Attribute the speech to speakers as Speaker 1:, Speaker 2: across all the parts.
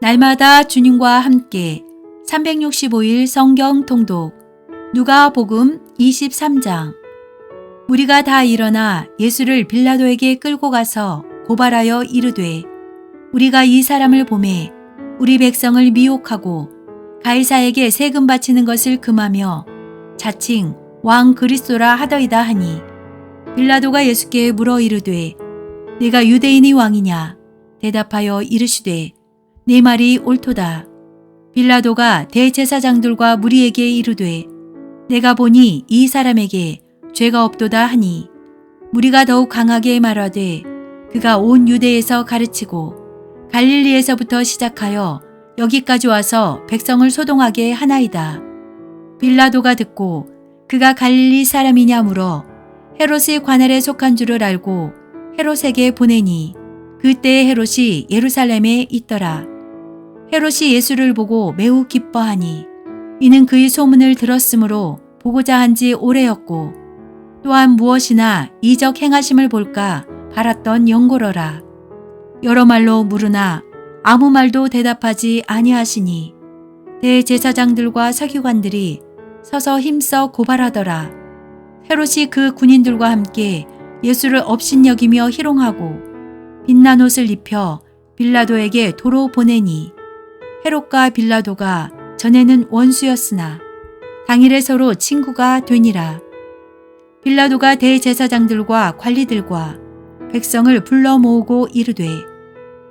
Speaker 1: 날마다 주님과 함께 365일 성경 통독 누가 복음 23장. 우리가 다 일어나 예수를 빌라도에게 끌고 가서 고발하여 이르되 우리가 이 사람을 보매 우리 백성을 미혹하고 가이사에게 세금 바치는 것을 금하며 자칭 왕 그리스도라 하더이다 하니 빌라도가 예수께 물어 이르되 내가 유대인이 왕이냐? 대답하여 이르시되 네 말이 옳도다. 빌라도가 대제사장들과 무리에게 이르되 내가 보니 이 사람에게 죄가 없도다 하니 무리가 더욱 강하게 말하되 그가 온 유대에서 가르치고 갈릴리에서부터 시작하여 여기까지 와서 백성을 소동하게 하나이다. 빌라도가 듣고 그가 갈릴리 사람이냐 물어 헤롯의 관할에 속한 줄을 알고 헤롯에게 보내니 그때 헤롯이 예루살렘에 있더라. 헤롯이 예수를 보고 매우 기뻐하니 이는 그의 소문을 들었으므로 보고자 한 지 오래였고 또한 무엇이나 이적 행하심을 볼까 바랐던 영고러라. 여러 말로 물으나 아무 말도 대답하지 아니하시니 대제사장들과 서기관들이 서서 힘써 고발하더라. 헤롯이 그 군인들과 함께 예수를 업신여기며 희롱하고 빛난 옷을 입혀 빌라도에게 도로 보내니 헤롯과 빌라도가 전에는 원수였으나 당일에 서로 친구가 되니라. 빌라도가 대제사장들과 관리들과 백성을 불러 모으고 이르되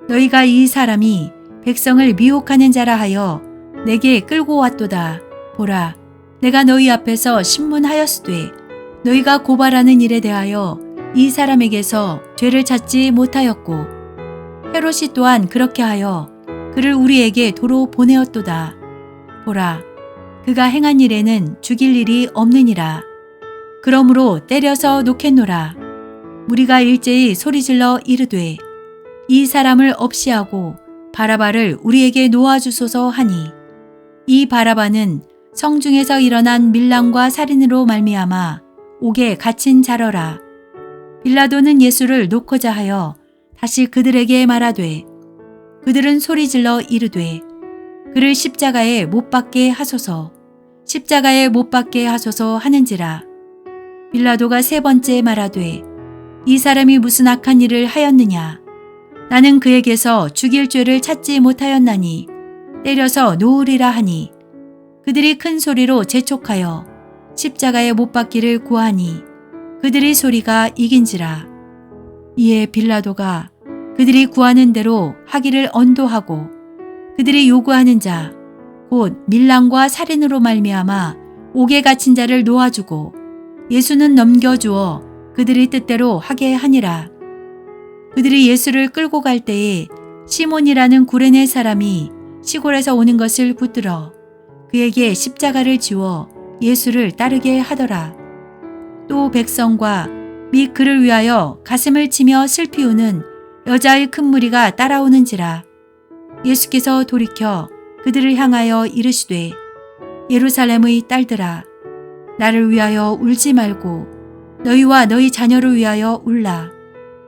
Speaker 1: 너희가 이 사람이 백성을 미혹하는 자라 하여 내게 끌고 왔도다. 보라, 내가 너희 앞에서 신문하였으되 너희가 고발하는 일에 대하여 이 사람에게서 죄를 찾지 못하였고 헤롯이 또한 그렇게 하여 그를 우리에게 도로 보내었도다. 보라, 그가 행한 일에는 죽일 일이 없느니라. 그러므로 때려서 놓겠노라. 우리가 일제히 소리질러 이르되 이 사람을 없이 하고 바라바를 우리에게 놓아주소서 하니 이 바라바는 성중에서 일어난 밀랑과 살인으로 말미암아 옥에 갇힌 자러라. 빌라도는 예수를 놓고자 하여 다시 그들에게 말하되 그들은 소리질러 이르되 그를 십자가에 못 박게 하소서. 십자가에 못 박게 하소서 하는지라. 빌라도가 세 번째 말하되 이 사람이 무슨 악한 일을 하였느냐? 나는 그에게서 죽일 죄를 찾지 못하였나니 때려서 놓으리라 하니. 그들이 큰 소리로 재촉하여 십자가에 못 박기를 구하니 그들의 소리가 이긴지라. 이에 빌라도가 그들이 구하는 대로 하기를 언도하고 그들이 요구하는 자 곧 밀랑과 살인으로 말미암아 옥에 갇힌 자를 놓아주고 예수는 넘겨주어 그들의 뜻대로 하게 하니라. 그들이 예수를 끌고 갈 때에 시몬이라는 구레네 사람이 시골에서 오는 것을 붙들어 그에게 십자가를 지워 예수를 따르게 하더라. 또 백성과 및 그를 위하여 가슴을 치며 슬피 우는 여자의 큰 무리가 따라오는지라 예수께서 돌이켜 그들을 향하여 이르시되 예루살렘의 딸들아 나를 위하여 울지 말고 너희와 너희 자녀를 위하여 울라.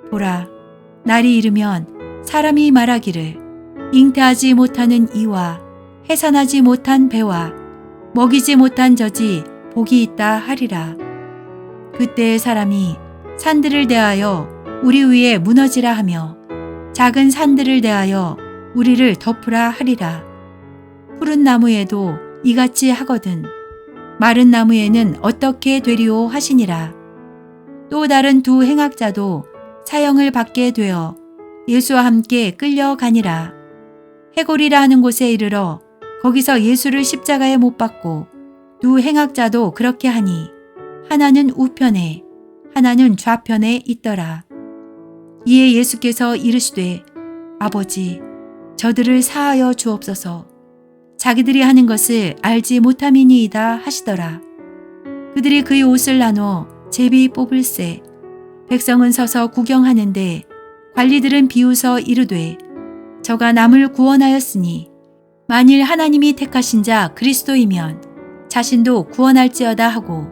Speaker 1: 보라 날이 이르면 사람이 말하기를 잉태하지 못하는 이와 해산하지 못한 배와 먹이지 못한 젖이 복이 있다 하리라. 그때의 사람이 산들을 대하여 우리 위에 무너지라 하며 작은 산들을 대하여 우리를 덮으라 하리라. 푸른 나무에도 이같이 하거든 마른 나무에는 어떻게 되리오 하시니라. 또 다른 두 행악자도 사형을 받게 되어 예수와 함께 끌려가니라. 해골이라 하는 곳에 이르러 거기서 예수를 십자가에 못 박고 두 행악자도 그렇게 하니 하나는 우편에 하나는 좌편에 있더라. 이에 예수께서 이르시되 아버지 저들을 사하여 주옵소서 자기들이 하는 것을 알지 못함이니이다 하시더라. 그들이 그의 옷을 나눠 제비 뽑을세 백성은 서서 구경하는데 관리들은 비웃어 이르되 저가 남을 구원하였으니 만일 하나님이 택하신 자 그리스도이면 자신도 구원할지어다 하고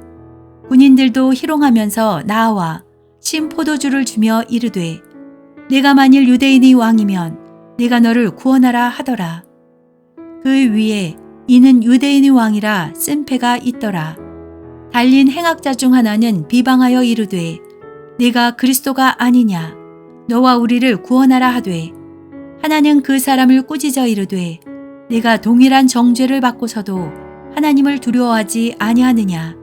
Speaker 1: 군인들도 희롱하면서 나와 신 포도주를 주며 이르되 내가 만일 유대인이 왕이면 내가 너를 구원하라 하더라. 그 위에 이는 유대인의 왕이라 쓴 패가 있더라. 달린 행악자 중 하나는 비방하여 이르되 내가 그리스도가 아니냐 너와 우리를 구원하라 하되 하나는 그 사람을 꾸짖어 이르되 내가 동일한 정죄를 받고서도 하나님을 두려워하지 아니하느냐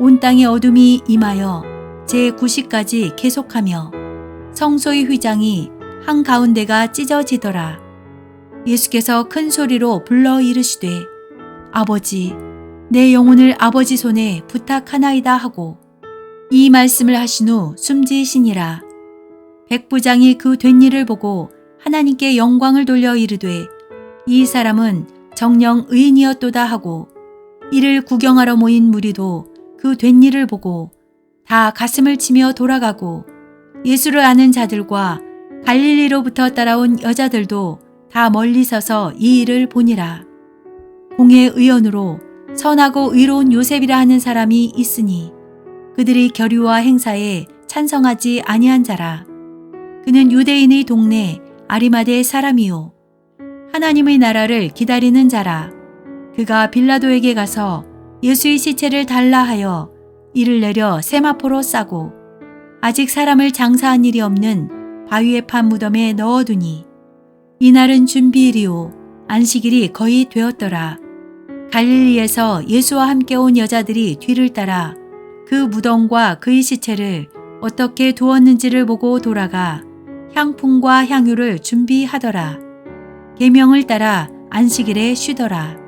Speaker 1: 온 땅의 어둠이 임하여 제 9시까지 계속하며 성소의 휘장이 한가운데가 찢어지더라. 예수께서 큰 소리로 불러 이르시되 아버지 내 영혼을 아버지 손에 부탁하나이다 하고 이 말씀을 하신 후 숨지시니라. 백부장이 그 된 일을 보고 하나님께 영광을 돌려 이르되 이 사람은 정령 의인이었도다 하고 이를 구경하러 모인 무리도 그 된 일을 보고 다 가슴을 치며 돌아가고 예수를 아는 자들과 갈릴리로부터 따라온 여자들도 다 멀리 서서 이 일을 보니라. 공의 의원으로 선하고 의로운 요셉이라 하는 사람이 있으니 그들이 결의와 행사에 찬성하지 아니한 자라. 그는 유대인의 동네 아리마대 사람이요. 하나님의 나라를 기다리는 자라. 그가 빌라도에게 가서 예수의 시체를 달라 하여 이를 내려 세마포로 싸고 아직 사람을 장사한 일이 없는 바위에 판 무덤에 넣어두니 이날은 준비일이요 안식일이 거의 되었더라. 갈릴리에서 예수와 함께 온 여자들이 뒤를 따라 그 무덤과 그의 시체를 어떻게 두었는지를 보고 돌아가 향품과 향유를 준비하더라. 계명을 따라 안식일에 쉬더라.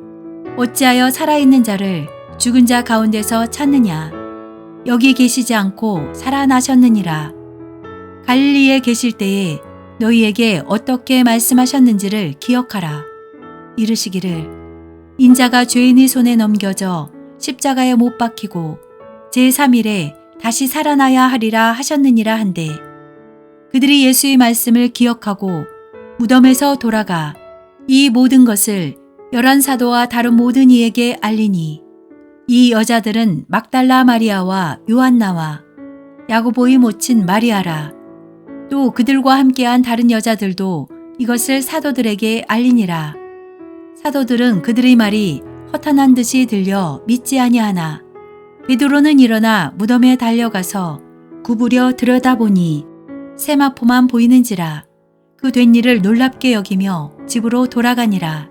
Speaker 1: 어찌하여 살아있는 자를 죽은 자 가운데서 찾느냐? 여기 계시지 않고 살아나셨느니라. 갈릴리에 계실 때에 너희에게 어떻게 말씀하셨는지를 기억하라. 이르시기를 인자가 죄인의 손에 넘겨져 십자가에 못 박히고 제3일에 다시 살아나야 하리라 하셨느니라 한데 그들이 예수의 말씀을 기억하고 무덤에서 돌아가 이 모든 것을 열한 사도와 다른 모든 이에게 알리니 이 여자들은 막달라 마리아와 요한나와 야고보의 모친 마리아라 또 그들과 함께한 다른 여자들도 이것을 사도들에게 알리니라 사도들은 그들의 말이 허탄한 듯이 들려 믿지 아니하나 베드로는 일어나 무덤에 달려가서 구부려 들여다보니 세마포만 보이는지라 그 된 일을 놀랍게 여기며 집으로 돌아가니라.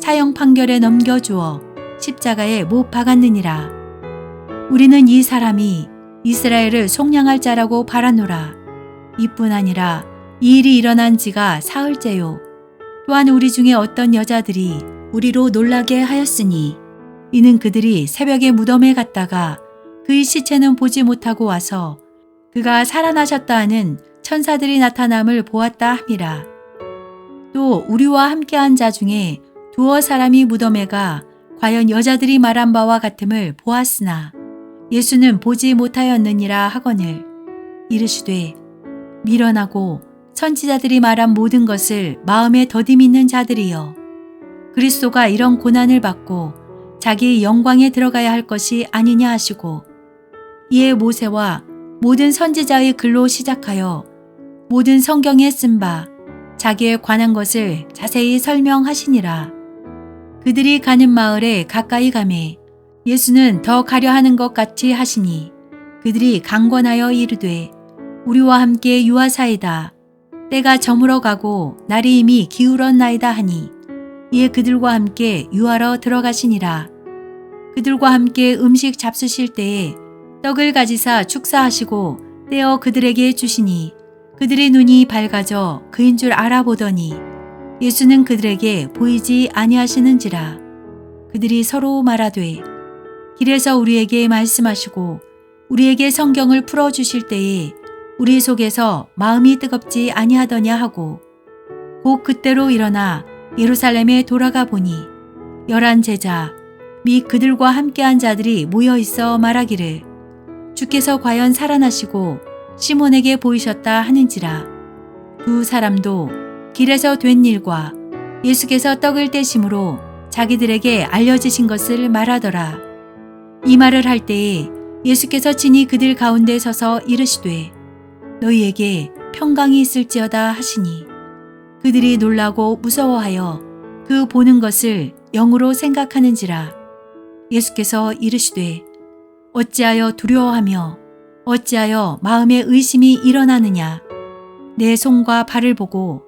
Speaker 1: 사형 판결에 넘겨주어 십자가에 못 박았느니라. 우리는 이 사람이 이스라엘을 속량할 자라고 바라노라. 이뿐 아니라 이 일이 일어난 지가 사흘째요. 또한 우리 중에 어떤 여자들이 우리로 놀라게 하였으니 이는 그들이 새벽에 무덤에 갔다가 그의 시체는 보지 못하고 와서 그가 살아나셨다 하는 천사들이 나타남을 보았다 함이라. 또 우리와 함께한 자 중에 두어 사람이 무덤에 가 과연 여자들이 말한 바와 같음을 보았으나 예수는 보지 못하였느니라 하거늘 이르시되 미련하고 선지자들이 말한 모든 것을 마음에 더디 믿는 자들이여 그리스도가 이런 고난을 받고 자기의 영광에 들어가야 할 것이 아니냐 하시고 이에 모세와 모든 선지자의 글로 시작하여 모든 성경에 쓴 바 자기에 관한 것을 자세히 설명하시니라. 그들이 가는 마을에 가까이 가매 예수는 더 가려 하는 것 같이 하시니 그들이 강권하여 이르되 우리와 함께 유하사이다. 때가 저물어 가고 날이 이미 기울었나이다 하니 이에 그들과 함께 유하러 들어가시니라. 그들과 함께 음식 잡수실 때에 떡을 가지사 축사하시고 떼어 그들에게 주시니 그들의 눈이 밝아져 그인 줄 알아보더니 예수는 그들에게 보이지 아니하시는지라. 그들이 서로 말하되 길에서 우리에게 말씀하시고 우리에게 성경을 풀어 주실 때에 우리 속에서 마음이 뜨겁지 아니하더냐 하고 곧 그때로 일어나 예루살렘에 돌아가 보니 열한 제자 및 그들과 함께한 자들이 모여 있어 말하기를 주께서 과연 살아나시고 시몬에게 보이셨다 하는지라. 두 사람도 길에서 된 일과 예수께서 떡을 떼심으로 자기들에게 알려지신 것을 말하더라. 이 말을 할 때에 예수께서 친히 그들 가운데 서서 이르시되 너희에게 평강이 있을지어다 하시니 그들이 놀라고 무서워하여 그 보는 것을 영으로 생각하는지라 예수께서 이르시되 어찌하여 두려워하며 어찌하여 마음에 의심이 일어나느냐 내 손과 발을 보고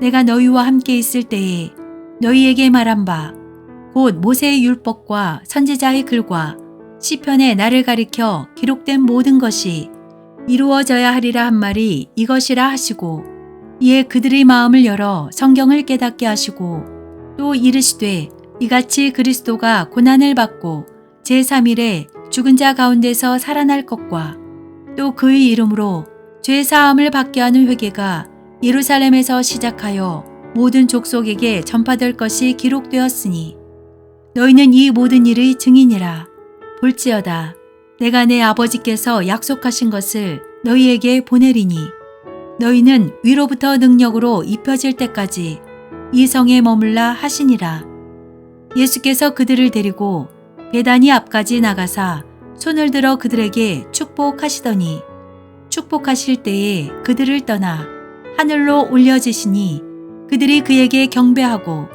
Speaker 1: 내가 너희와 함께 있을 때에 너희에게 말한 바 곧 모세의 율법과 선지자의 글과 시편에 나를 가리켜 기록된 모든 것이 이루어져야 하리라 한 말이 이것이라 하시고 이에 그들의 마음을 열어 성경을 깨닫게 하시고 또 이르시되 이같이 그리스도가 고난을 받고 제3일에 죽은 자 가운데서 살아날 것과 또 그의 이름으로 죄 사함을 받게 하는 회개가 예루살렘에서 시작하여 모든 족속에게 전파될 것이 기록되었으니 너희는 이 모든 일의 증인이라. 볼지어다 내가 내 아버지께서 약속하신 것을 너희에게 보내리니 너희는 위로부터 능력으로 입혀질 때까지 이 성에 머물라 하시니라. 예수께서 그들을 데리고 배단이 앞까지 나가사 손을 들어 그들에게 축복하시더니 축복하실 때에 그들을 떠나 하늘로 올려지시니 그들이 그에게 경배하고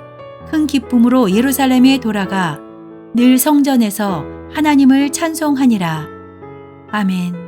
Speaker 1: 큰 기쁨으로 예루살렘에 돌아가 늘 성전에서 하나님을 찬송하니라. 아멘.